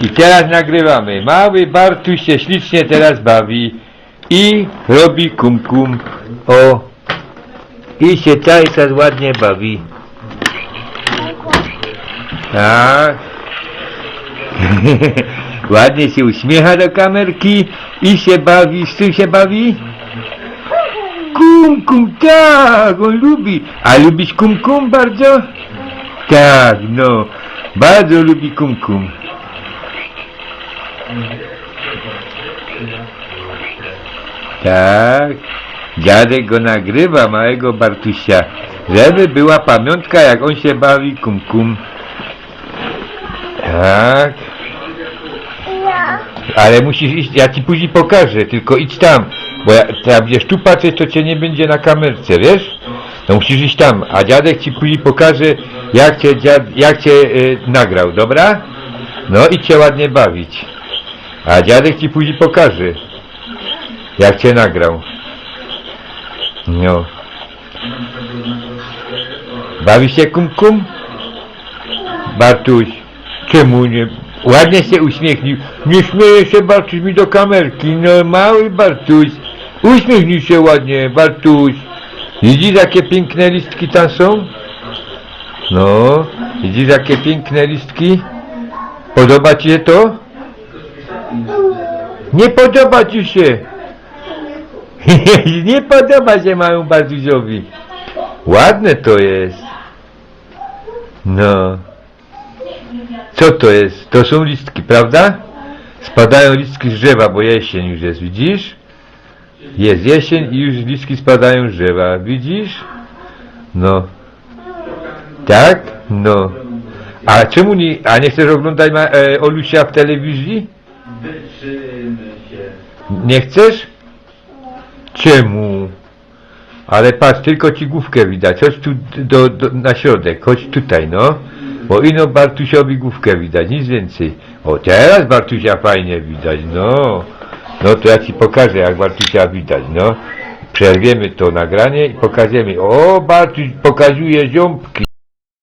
I teraz nagrywamy. Mały Bartuś się ślicznie teraz bawi i robi kum kum. O. I się cały czas ładnie bawi. Tak. ładnie się uśmiecha do kamerki i się bawi. Z czym się bawi? Kum kum, tak, on lubi. A lubisz kum kum bardzo? Tak, no. Bardzo lubi kum kum. Tak. Dziadek go nagrywa, małego Bartusia. Żeby była pamiątka, jak on się bawi kum kum. Tak. Ja. Ale musisz iść, ja ci później pokażę, tylko idź tam. Bo ja, jak będziesz tu patrzeć, to cię nie będzie na kamerce, wiesz? No musisz iść tam, a dziadek ci później pokaże, jak cię, dziad, jak cię y, nagrał, dobra? No i cię ładnie bawić. A dziadek ci później pokaże, jak cię nagrał. No. Bawisz się kum kum? Bartuś, czemu nie? Ładnie się uśmiechnij. Nie śmieje się Bartuś mi do kamerki. No mały Bartuś. Uśmiechnij się ładnie, Bartuś. Widzisz jakie piękne listki tam są? No, widzisz jakie piękne listki? Podoba ci się to? Nie podoba ci się. nie podoba się małemu Bartusiowi. Ładne to jest. No. Co to jest? To są listki, prawda? Spadają listki z drzewa, bo jesień już jest, widzisz? Jest jesień i już listki spadają z drzewa, widzisz? No. Tak? No. A czemu nie, a nie chcesz oglądać ma, e, Olusia w telewizji? Nie chcesz? Czemu? Ale patrz, tylko ci główkę widać. Chodź tu do, do, na środek, chodź tutaj, no. Bo ino Bartusiowi główkę widać, nic więcej. O, teraz Bartusia fajnie widać, no. No to ja ci pokażę, jak Bartusia widać, no. Przerwiemy to nagranie i pokażemy. O, Bartuś pokazuje ząbki.